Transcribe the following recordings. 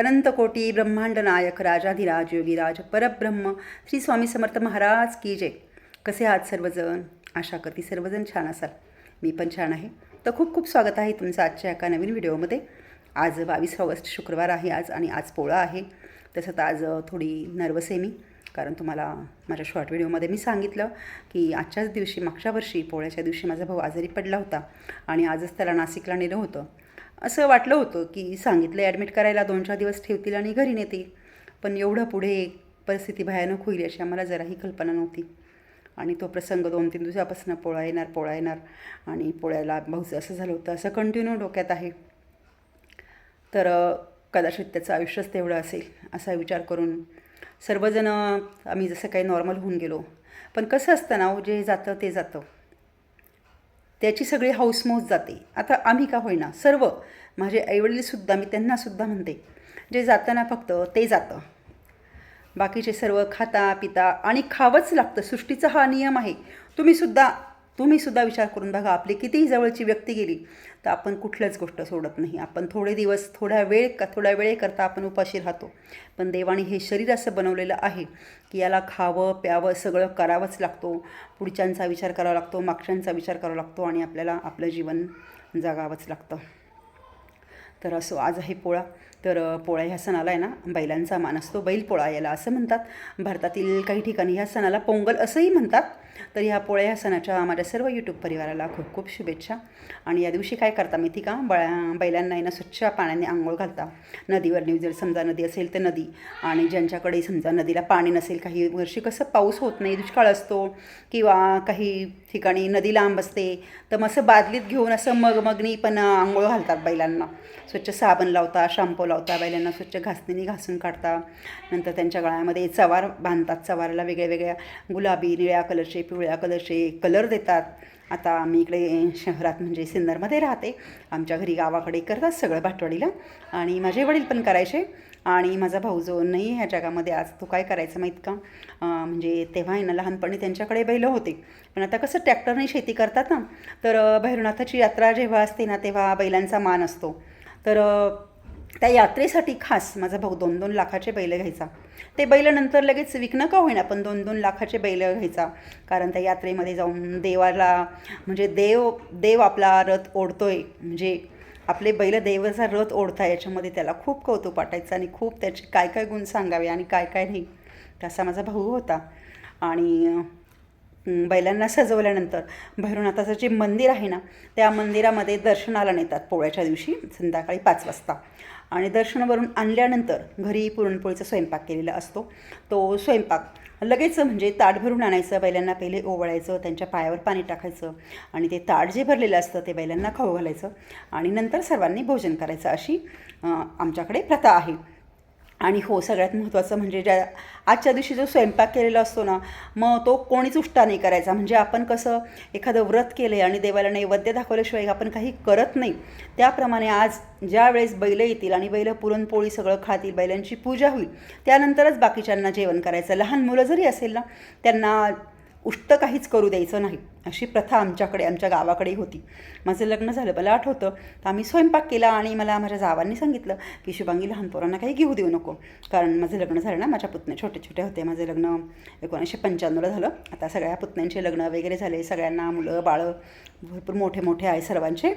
अनंत कोटी ब्रह्मांड नायक राजाधिराज योगीराज परब्रह्म श्री स्वामी समर्थ महाराज की जय. कसे आहात सर्वजण? आशा करते सर्वजण छान असाल. मी पण छान आहे. तर खूप खूप स्वागत आहे तुमचं आजच्या एका नवीन व्हिडिओमध्ये. आज बावीस ऑगस्ट शुक्रवार आहे आज आणि आज पोळा आहे. तसं तर आज थोडी नर्वस आहे मी. कारण तुम्हाला माझ्या शॉर्ट व्हिडिओमध्ये मी सांगितलं की आजच्याच दिवशी मागच्या वर्षी पोळ्याच्या दिवशी माझा भाऊ आजारी पडला होता आणि आजच त्याला नाशिकला नेलं होतं. असं वाटलं होतं की सांगितलं ॲडमिट करायला दोन चार दिवस ठेवतील आणि घरी नेतील. पण एवढं पुढे परिस्थिती भयानक होईल अशी आम्हाला जराही कल्पना नव्हती. आणि तो प्रसंग दोन तीन दिवसापासून पोळा येणार पोळा येणार आणि पोळ्याला भाऊचं असं झालं होतं असं कंटिन्यू डोक्यात आहे. तर कदाचित त्याचं आयुष्यच तेवढं असेल असा विचार करून सर्वजण आम्ही जसं काही नॉर्मल होऊन गेलो. पण कसं असतं ना हो, जे जातं ते जातं. त्याची सगळी हाऊसमौज जाते. आता आम्ही का होईना? सर्व. माझे आईवडीलसुद्धा मी त्यांनासुद्धा म्हणते. जे जाताना फक्त ते जातं. बाकीचे सर्व खाता पिता आणि खावंच लागतं. सृष्टीचा हा नियम आहे. तुम्हीसुद्धा तुम्हीसुद्धा विचार करून बघा आपली कितीही जवळची व्यक्ती गेली तर आपण कुठल्याच गोष्ट सोडत नाही. आपण थोडे दिवस थोड्या वेळ का थोड्या वेळेकरता आपण उपाशी राहतो. पण देवाने हे शरीर असं बनवलेलं आहे की याला खावं प्यावं सगळं करावंच लागतो. पुढच्यांचा विचार करावा लागतो मागच्यांचा विचार करावा लागतो आणि आपल्याला आपलं जीवन जगावंच लागतं. तर असो आज आहे पोळा. तर पोळा ह्या सणाला आहे ना बैलांचा मान असतो. बैल पोळा याला असं म्हणतात. भारतातील काही ठिकाणी ह्या सणाला पोंगल असंही म्हणतात. तर ह्या पोळ्या ह्या सणाच्या माझ्या सर्व यूट्यूब परिवाराला खूप खूप शुभेच्छा. आणि या दिवशी काय करता माहिती का? बळा बैलांना आहे ना स्वच्छ पाण्याने आंघोळ घालता. नदीवर न्यू जर समजा नदी असेल तर नदी. आणि ज्यांच्याकडे समजा नदीला पाणी नसेल काही वर्षी कसं पाऊस होत नाही दुष्काळ असतो किंवा काही ठिकाणी नदी लांब असते तर मग असं बादलीत घेऊन असं मगमगनी पण आंघोळ घालतात बैलांना. स्वच्छ साबण लावता शॅम्पू लावता बैलांना स्वच्छ घासणीने घासून काढता. नंतर त्यांच्या गळ्यामध्ये चवार बांधतात चवाराला वेगळ्या वेगळ्या गुलाबी निळ्या कलरचे पिवळ्या कलरचे कलर देतात. आता आम्ही इकडे शहरात म्हणजे सिन्नरमध्ये राहते. आमच्या घरी गावाकडे करतात सगळं भाटवाडीला आणि माझे वडील पण करायचे. आणि माझा भाऊ जो नाही ह्या जगामध्ये आज तो काय करायचा माहीत का? म्हणजे तेव्हा आहे ना लहानपणी त्यांच्याकडे बैलं होते. पण आता कसं ट्रॅक्टरने शेती करतात ना तर भैरवनाथाची यात्रा जेव्हा असते ना तेव्हा बैलांचा मान असतो. तर त्या यात्रेसाठी खास माझा भाऊ दोन दोन लाखाचे बैल घ्यायचा. ते बैल नंतर लगेच विकणं का होईना पण दोन दोन लाखाचे बैल घ्यायचा. कारण त्या यात्रेमध्ये जाऊन देवाला म्हणजे देव देव आपला रथ ओढतोय. म्हणजे आपले बैल देवाचा रथ ओढता याच्यामध्ये त्याला खूप कौतुक वाटायचं आणि खूप त्याचे काय काय गुण सांगावे आणि काय काय नाही. तसा माझा भाऊ होता. आणि बैलांना सजवल्यानंतर भैरवनाथाचं जे मंदिर आहे ना त्या मंदिरामध्ये दर्शनाला नेतात पोळ्याच्या दिवशी संध्याकाळी पाच वाजता. आणि दर्शनावरून आणल्यानंतर घरी पुरणपोळीचा स्वयंपाक केलेला असतो. तो स्वयंपाक लगेच म्हणजे ताट भरून आणायचं बैलांना पहिले ओवळायचं त्यांच्या पायावर पाणी टाकायचं आणि ते ताट जे भरलेलं असतं ते बैलांना खाऊ घालायचं आणि नंतर सर्वांनी भोजन करायचं अशी आमच्याकडे प्रथा आहे. आणि हो सगळ्यात महत्त्वाचं म्हणजे ज्या आजच्या दिवशी जो स्वयंपाक केलेला असतो ना मग तो कोणीच उष्टा नाही करायचा. म्हणजे आपण कसं एखादं व्रत केलं आहे आणि देवाला नैवेद्य दाखवल्याशिवाय आपण काही करत नाही. त्याप्रमाणे आज ज्या वेळेस बैलं येतील आणि बैलं पुरणपोळी सगळं खातील बैलांची पूजा होईल त्यानंतरच बाकीच्यांना जेवण करायचं. लहान मुलं जरी असेल ना त्यांना उष्ट काहीच करू द्यायचं नाही. अशी प्रथा आमच्याकडे आमच्या गावाकडे होती. माझं लग्न झालं मला आठवतं तर आम्ही स्वयंपाक केला आणि मला माझ्या जावांनी सांगितलं की शुभांगी लहान पोरांना काही घेऊ देऊ नको. कारण माझं लग्न झालं ना माझ्या पुतण्या छोटे छोटे होते. माझं लग्न एकोणीसशे पंच्याण्णवला झालं. आता सगळ्या पुतण्यांचे लग्न वगैरे झाले. सगळ्यांना मुलं बाळं भरपूर मोठे मोठे आहे सर्वांचे.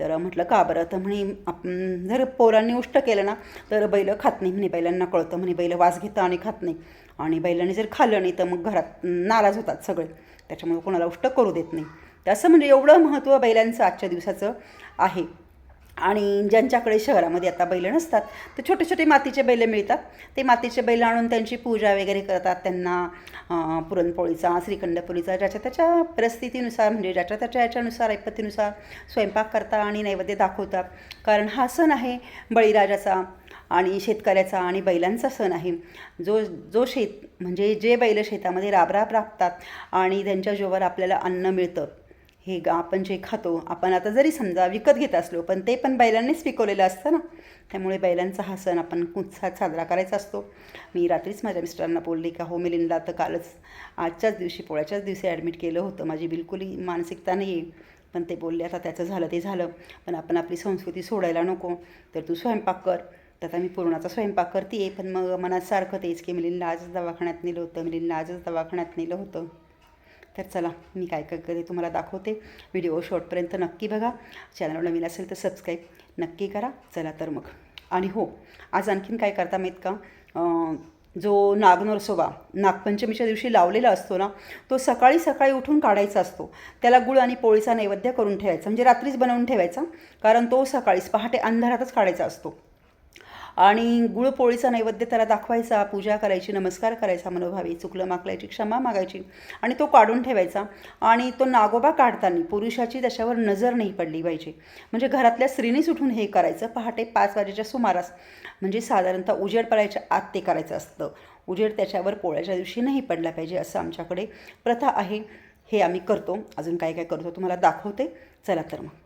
तर म्हटलं का बरं? तर म्हणे आपण जर पोरांनी उष्ट केलं ना तर बैलं खात नाही म्हणे बैलांना कळतं म्हणे बैलं वास घेतं आणि खात नाही. आणि बैलांनी जर खाल्लं नाही तर मग घरात नाराज होतात सगळे. त्याच्यामुळे कोणाला उष्ट करू देत नाही. तर असं म्हणजे एवढं महत्त्व बैलांचं आजच्या दिवसाचं आहे. आणि ज्यांच्याकडे शहरामध्ये आता बैल नसतात तर छोटे छोटे मातीचे बैल मिळतात. ते मातीचे बैल आणून त्यांची पूजा वगैरे करतात. त्यांना पुरणपोळीचा श्रीखंडपोळीचा ज्याच्या त्याच्या परिस्थितीनुसार म्हणजे ज्याच्या त्याच्या याच्यानुसार ऐपतीनुसार स्वयंपाक करता आणि नैवेद्य दाखवतात. कारण हा सण आहे बळीराजाचा. आणि शेतकऱ्याचा आणि बैलांचा सण आहे. जो जो शेत म्हणजे जे बैल शेतामध्ये राबराब राबतात आणि त्यांच्या जोवर आपल्याला अन्न मिळतं हे ग आपण जे खातो आपण आता जरी समजा विकत घेत असलो पण ते पण बैलांनीच पिकवलेलं असतं ना. त्यामुळे बैलांचा हा सण आपण उत्साहात साजरा करायचा असतो. मी रात्रीच माझ्या मिस्टरांना बोलले का हो मिलिंदला तर कालच आजच्याच दिवशी पोळ्याच्याच दिवशी ॲडमिट केलं होतं. माझी बिलकुलही मानसिकता नाही आहे. पण ते बोलले आता त्याचं झालं ते झालं. पण आपण आपली संस्कृती सोडायला नको. तर तू स्वयंपाक कर. तर आता मी पूर्णाचा स्वयंपाक करते आहे पण मग मनात सारखं तेच की मिलींना आजच दवाखान्यात नेलं होतं मिलींना आजच दवाखान्यात नेलं होतं. तर चला मी काय काय करते तुम्हाला दाखवते. व्हिडिओ शॉर्टपर्यंत नक्की बघा. चॅनल नवीन असेल तर सबस्क्राईब नक्की करा. चला तर मग. आणि हो आज आणखीन काय करता माहीत का? जो नागनरसोबा नागपंचमीच्या दिवशी लावलेला असतो ना तो सकाळी सकाळी उठून काढायचा असतो. त्याला गुळ आणि पोळीचा नैवेद्य करून ठेवायचा. म्हणजे रात्रीच बनवून ठेवायचा. कारण तो सकाळीच पहाटे अंधारातच काढायचा असतो. आणि गुळपोळीचा नैवेद्य त्याला दाखवायचा पूजा करायची नमस्कार करायचा मनोभावी चुकलं माकलायची क्षमा मागायची आणि तो काढून ठेवायचा आणि तो नागोबा काढताना पुरुषाची त्याच्यावर नजर नाही पडली पाहिजे. म्हणजे घरातल्या स्त्रीनीच उठून हे करायचं. पहाटे पाच वाजेच्या सुमारास म्हणजे साधारणतः उजेड पडायच्या आत ते करायचं असतं. उजेड त्याच्यावर पोळ्याच्या दिवशी नाही पडला पाहिजे असं आमच्याकडे प्रथा आहे. हे आम्ही करतो. अजून काय काय करतो तुम्हाला दाखवते. चला तर मग.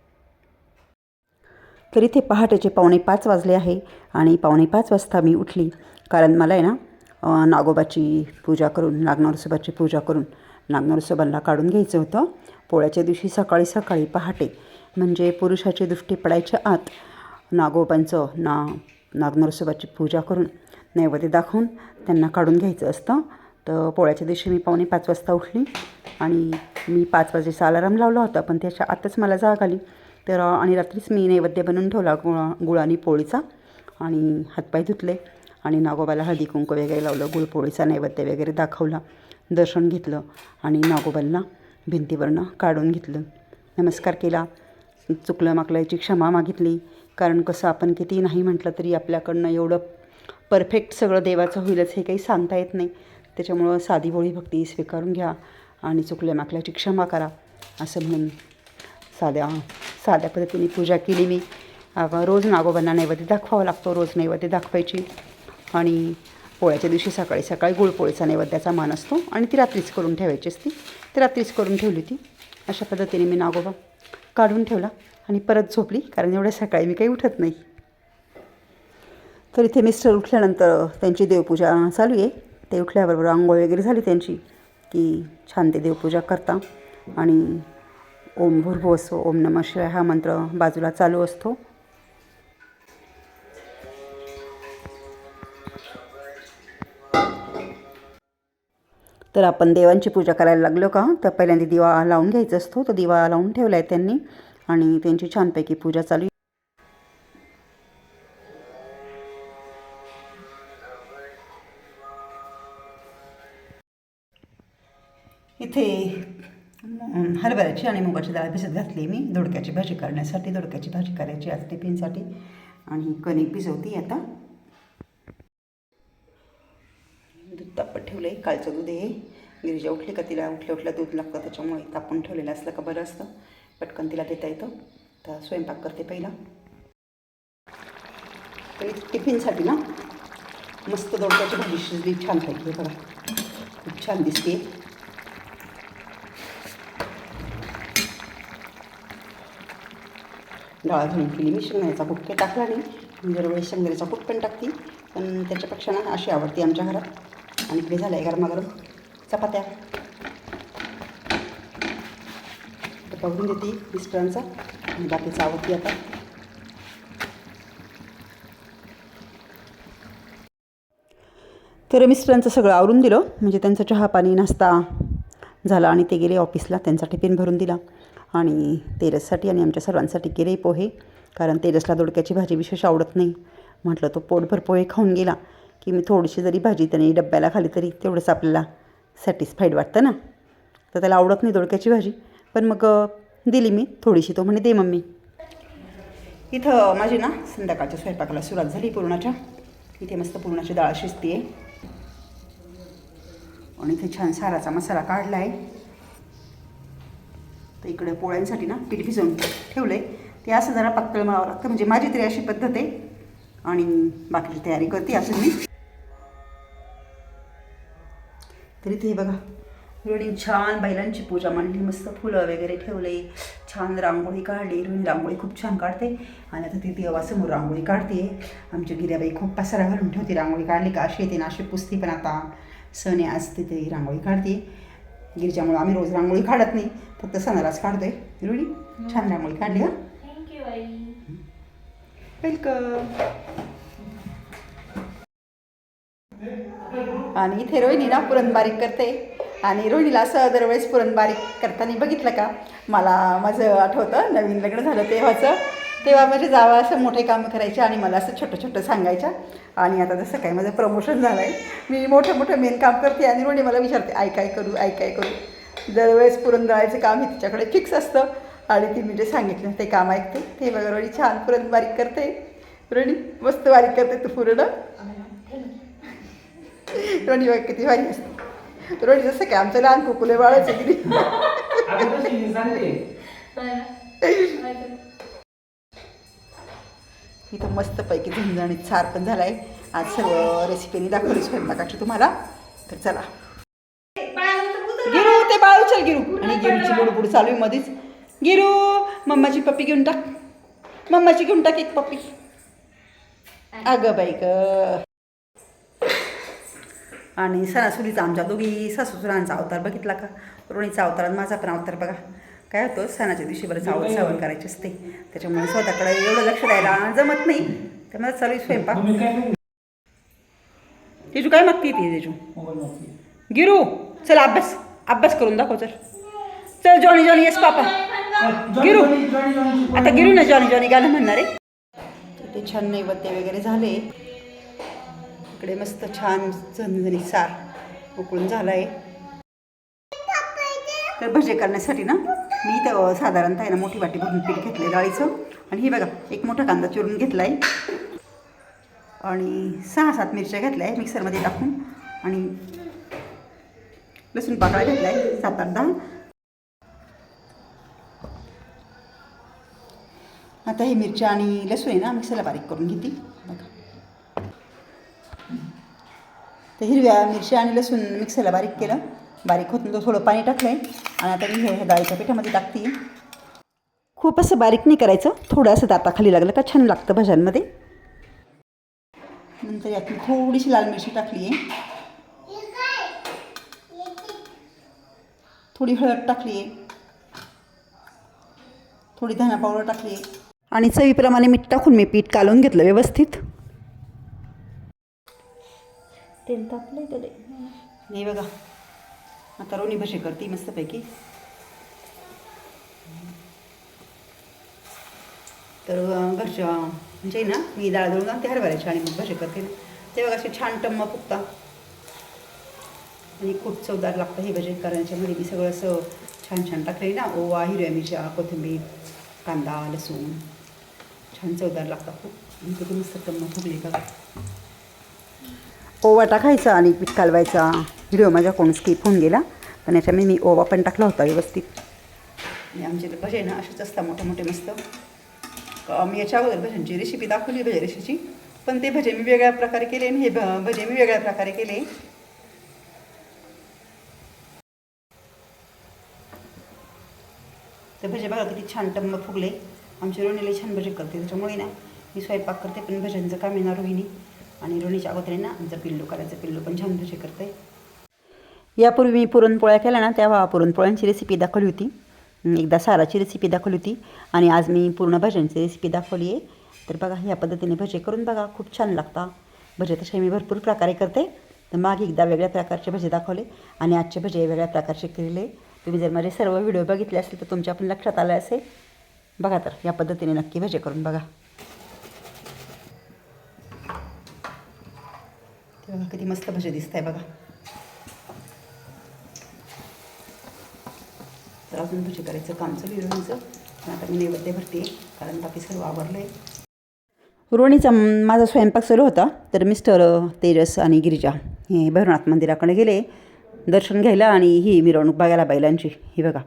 तर इथे पहाटेचे पावणे पाच वाजले आहे आणि पावणे पाच वाजता मी उठली. कारण मला आहे ना नागोबाची पूजा करून नागनरसोबाची पूजा करून नागनरसोबांना काढून घ्यायचं होतं. पोळ्याच्या दिवशी सकाळी सकाळी पहाटे म्हणजे पुरुषाची दृष्टी पडायच्या आत नागोबांचं ना नागनरसोबाची पूजा करून नैवेद्य दाखवून त्यांना काढून घ्यायचं असतं. तर पोळ्याच्या दिवशी मी पावणे पाच वाजता उठली आणि मी पाच वाजेचा अलाराम लावला होता पण त्याच्या आतच मला जाग आली. तर आणि रात्रीच मी नैवेद्य बनवून ठेवला गुळा गुळानी पोळीचा. आणि हातपाय धुतले आणि नागोबाला हळदी कुंकू वगैरे लावलं गुळपोळीचा नैवेद्य वगैरे दाखवला दर्शन घेतलं आणि नागोबांना भिंतीवरनं काढून घेतलं. नमस्कार केला. चुकलं माकलायची क्षमा मागितली. कारण कसं आपण किती नाही म्हटलं तरी आपल्याकडनं एवढं परफेक्ट सगळं देवाचं होईलच हे काही सांगता येत नाही. त्याच्यामुळं साधी बोळी भक्ती स्वीकारून घ्या आणि चुकल्या माकल्याची क्षमा करा असं म्हणून साध्या साध्या पद्धतीने पूजा केली मी. अगं रोज नागोबांना नैवेद्य दाखवावा लागतो रोज नैवेद्य दाखवायची. आणि पोळ्याच्या दिवशी सकाळी सकाळी गुळपोळीचा नैवेद्याचा मान असतो आणि ती रात्रीच करून ठेवायची असती. ती रात्रीच करून ठेवली होती. अशा पद्धतीने मी नागोबा काढून ठेवला आणि परत झोपली कारण एवढ्या सकाळी मी काही उठत नाही. तर इथे मिस्टर उठल्यानंतर त्यांची देवपूजा चालू आहे. ते उठल्याबरोबर आंघोळ वगैरे झाली त्यांची की छान ते देवपूजा करता. आणि ओम भूर्भुवस्व ओम नम शिवाय हा मंत्र बाजूला चालू असतो. तर आपण देवांची पूजा करायला लागलो का? तर पहिल्यांदा दिवा लावून घ्यायचा असतो. तर दिवा लावून ठेवला आहे त्यांनी आणि त्यांची छानपैकी पूजा चालू आहे. इथे हरभऱ्याची आणि मुगाची डाळ भिजत घातली मी. दोडक्याची भाजी करण्यासाठी दोडक्याची भाजी करायची आज टिफिनसाठी. आणि कणिक भिजवती आता. दूध तापत ठेवलं आहे कालचं दूध आहे. गिरिजा उठली का? तिला उठल्या उठल्या दूध लागतं त्याच्यामुळे तापून ठेवलेलं असलं का बरं असतं. पटकन तिला देता येतं. तर स्वयंपाक करते पहिला. तर टिफिनसाठी ना मस्त दोडक्याची भाजी शिजली छान पाहिजे बघा. खूप छान दिसते. डाळ धुवून केली मी शेंगदाण्याचा कूट काही टाकला नाही. दरवेळेस शेंगदाण्याचा कूट पण टाकते. पण त्याच्यापेक्षा ना अशी आवडते आमच्या घरात. आणि इकडे झालं आहे गरमागरम चपात्या. पकडून देते मिस्टरांचा. आणि बाकीचा आवडते आता. तर मिस्टरांचं सगळं आवरून दिलं. म्हणजे त्यांचा चहा पाणी नाश्ता झाला आणि ते गेले ऑफिसला. त्यांचा टिफिन भरून दिला. आणि तेरससाठी आणि आमच्या सर्वांसाठी केले पोहे कारण तेरसला दोडक्याची भाजी विशेष आवडत नाही. म्हटलं तो पोटभर पोहे खाऊन गेला की मी थोडीशी जरी भाजी त्याने डब्याला खाली तरी तेवढंच आपल्याला सॅटिस्फाईड वाटतं ना? तर त्याला आवडत नाही दोडक्याची भाजी. पण मग दिली मी थोडीशी. तो म्हणे दे मम्मी. इथं माझी ना संध्याकाळच्या स्वयंपाकाला सुरुवात झाली पुरणाच्या. इथे मस्त पुरणाची डाळ शिजते आहे आणि इथे छान साराचा मसाला काढला आहे तर इकडे पोळ्यांसाठी ना पीठ भिजवून ठेवलं आहे ते असं जरा पातळ मळावं लागतं. म्हणजे माझी तरी अशी पद्धत आहे. आणि बाकीची तयारी करते असं मी. तरी ते बघा. रोहिणी छान बैलांची पूजा मांडली. मस्त फुलं वगैरे ठेवले. छान रांगोळी काढली. रोहिणी रांगोळी खूप छान काढते. आणि आता ती देवासमोर रांगोळी काढते. आमची गिर्याबाई खूप पसारा घालून ठेवते रांगोळी काढली का? अशी येते ना अशी पुसते पण आता. सण आहे आज तिथे रांगोळी काढते. गिरीच्यामुळे आम्ही रोज रांगोळी काढत नाही फक्त सणालाच काढतोय. रोडी छान रांगोळी काढली हां? वेलकम आणि इथे रोहिणी ना पुरण बारीक करते. आणि रोहिणीला असं दरवेळेस पुरण बारीक करताना बघितलं का? मला माझं आठवतं नवीन लग्न झालं तेव्हाचं. तेव्हा म्हणजे जावं असं मोठे कामं करायचे आणि मला असं छोटं छोटं सांगायच्या. आणि आता जसं काय माझं प्रमोशन झालं आहे मी मोठं मोठं मेन काम करते आणि रोहिणी मला विचारते आई काय करू आई काय करू? दरवेळेस पुरण दळायचं काम हे तिच्याकडे फिक्स असतं. आणि ती मी जे सांगितलं ते काम ऐकते. ते बघा रोणी छान पुरण बारीक करते. रोणी मस्त बारीक करते तू पुरण रोणी बघ किती भारी असते. रोणी जसं काय आमचं लहान कुकुले बाळाचं किती इथं मस्तपैकी झणझणीत सार पण झाला आहे आज सर्व रेसिपीनी दाखवली स्वयंपाकाची तुम्हाला. तर चला. गिरू ते बाळ उचल गिरू. आणि गिरूची बुडबुड चालू आहे मध्येच गिरू मम्माची पप्पी घेऊन टाक. मम्माची घेऊन टाक एक पप्पी. अगं बाई ग. आणि सणासुरीचा आमच्या दोघी सासूसुरांचा अवतार बघितला का? रोणीचा अवतार आणि माझा पण अवतार बघा. काय होतं? सणाच्या दिवशी बरं सावध सावध करायचे असते. त्याच्यामुळे स्वतःकडे एवढं लक्ष द्यायला जमत नाही. त्यामुळे चालू आहे स्वयंपाक? तेजू काय मागते ती तेजू. गिरू चल अभ्यास. अभ्यास करून दाखव चल. चल जॉनी जॉनी येस पापा. गिरू. आता गिरू ना जॉनी जॉनी गाणं म्हणणार आहे. ते छान नैवेद्य वगैरे झाले. इकडे मस्त छान झणझणीत सार उकळून झालं आहे तर भजे करण्यासाठी ना? मी इथं साधारणतः आहे ना मोठी वाटी भरून पीठ घेतलं आहे डाळीचं. आणि हे बघा एक मोठा कांदा चिरून घेतला आहे आणि सहा सात मिरच्या घेतल्या आहे मिक्सरमध्ये टाकून. आणि लसूण पाकळा घेतला आहे सात आठ दहा. आता हे मिरच्या आणि लसूण आहे ना मिक्सरला बारीक करून घेते. बघा. तर हिरव्या मिरच्या आणि लसूण मिक्सरला बारीक केलं. बारीक होतं तो थोडं पाणी टाकलं आहे आणि आता मी हे डाळीच्या पिठामध्ये टाकते. खूप असं बारीक नाही करायचं थोडं असं दाताखाली लागलं का छान लागतं भाज्यांमध्ये. नंतर यात मी थोडीशी लाल मिरची टाकली आहे. थोडी हळद टाकली आहे. थोडी धना पावडर टाकली आहे. आणि चवीप्रमाणे मीठ टाकून मी पीठ कालवून घेतलं व्यवस्थित. तेल तापलं नाही बघा. आता रोणी करते मस्तपैकी. तर घरच्या म्हणजे ना मी डाळ दळून आणते हरभऱ्याची आणि मग भजी करते तेव्हा बघा असे छान टम्म फुगता. आणि खूप चवदार लागतं हे भजी करण्याच्यामध्ये म्हणजे मी सगळं असं छान छान टाकलं ना ओवा हिरव्या मिरच्या कोथिंबीर कांदा लसूण. छान चवदार लागतात खूप. आणि किती मस्त टम्म फुगली का ओवा टाकायचा आणि पीठ कालवायचा. व्हिडिओ माझ्याकडून स्किप होऊन गेला. पण याच्यामध्ये मी ओवा पण टाकला होता व्यवस्थित. आणि आमचे भजे ना असेच असतात मोठे मोठे मस्त. मी याच्या अगोदर भजनची रेसिपी दाखवली भजे रेसिपीची पण ते भजे मी वेगळ्या प्रकारे केले आणि हे भ- भजे मी वेगळ्या प्रकारे केले. ते भजे बघा किती छान टंब फुगले. आमची रोणीला छान भजे करते त्याच्यामुळे ना मी स्वयंपाक करते पण भजनचं काम येणार रोहिणी. आणि रोहिणीच्या अगोदर आहे ना आमचं पिल्लू करायचं पिल्लू पण छान भजे करते. यापूर्वी मी पुरणपोळ्या केल्या ना तेव्हा पुरणपोळ्यांची रेसिपी दाखवली होती. एकदा साराची रेसिपी दाखवली होती. आणि आज मी पूर्ण भज्यांची रेसिपी दाखवली आहे. तर बघा ह्या पद्धतीने भजे करून बघा खूप छान लागतात. भजे तसे मी भरपूर प्रकारे करते. तर मागे एकदा वेगळ्या प्रकारचे भजे दाखवले आणि आजचे भजे वेगळ्या प्रकारचे केलेले तुम्ही जर माझे सर्व व्हिडिओ बघितले असतील तर तुमच्या पण लक्षात आलं असेल. बघा तर या पद्धतीने नक्की भजे करून बघा. ते बघा किती मस्त भजे दिसत आहे बघा. तर अजून भजी करायचं काम चालू आहे पण आता मी नैवेद्य भरते कारण बाकी सर्व आवडलं आहे रोणीचा माझा स्वयंपाक चालू होता तर मिस्टर तेजस आणि गिरिजा हे भैरवनाथ मंदिराकडे गेले. दर्शन घ्यायला आणि ही मिरवणूक बघायला बैलांची. ही बघा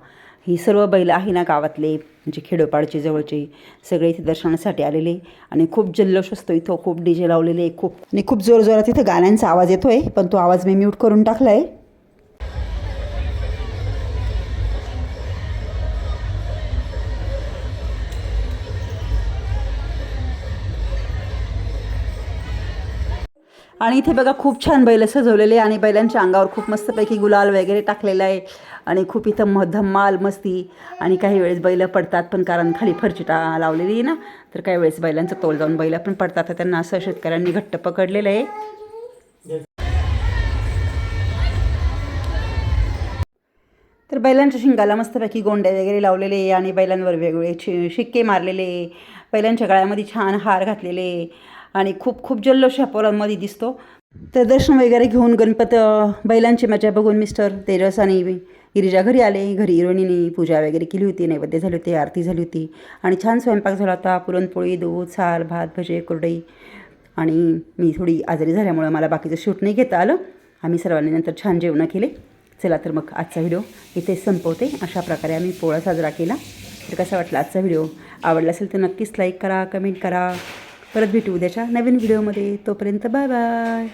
ही सर्व बैल आहे ना गावातले म्हणजे खेडोपाडचे जवळचे सगळे इथे दर्शनासाठी आलेले. आणि खूप जल्लोष असतो इथं खूप डी जे लावलेले खूप आणि खूप जोरजोरात इथं गाण्यांचा आवाज येतो आहे पण तो आवाज मी म्यूट करून टाकला आहे आणि इथे बघा खूप छान बैल सजवलेले आणि बैलांच्या अंगावर खूप मस्तपैकी गुलाल वगैरे टाकलेला आहे. आणि खूप इथं म धम्माल मस्ती आणि काही वेळेस बैलं पडतात पण कारण खाली फरची टा लावलेली आहे ना तर काही वेळेस बैलांचं तोल जाऊन बैलं पण पडतात. तर त्यांना असं शेतकऱ्यांनी घट्ट पकडलेलं आहे. तर बैलांच्या शिंगाला मस्तपैकी गोंड्या वगैरे लावलेले आणि बैलांवर वेगवेगळे शि शिक्के मारलेले बैलांच्या गळ्यामध्ये छान हार घातलेले आणि खूप खूप जल्लोष ह्या पोरांमध्ये दिसतो. तर दर्शन वगैरे घेऊन गणपत बैलांची मजा बघून मिस्टर तेरस आणि गिरिजा घरी आले. घरी हिरोणीने पूजा वगैरे केली होती नैवेद्य झाली होती आरती झाली होती. आणि छान स्वयंपाक झाला होता पुरणपोळी दूध साल भात भजे कुरडई. आणि मी थोडी आजारी झाल्यामुळं मला बाकीचं शूट नाही घेता आलं. आम्ही सर्वांनी नंतर छान जेवणं केले. चला तर मग आजचा व्हिडिओ इथे संपवते. अशा प्रकारे आम्ही पोळा साजरा केला. तर कसा वाटला आजचा व्हिडिओ? आवडला असेल तर नक्कीच लाईक करा कमेंट करा. परत भेटू उद्याच्या नवीन व्हिडिओमध्ये. तोपर्यंत बाय बाय.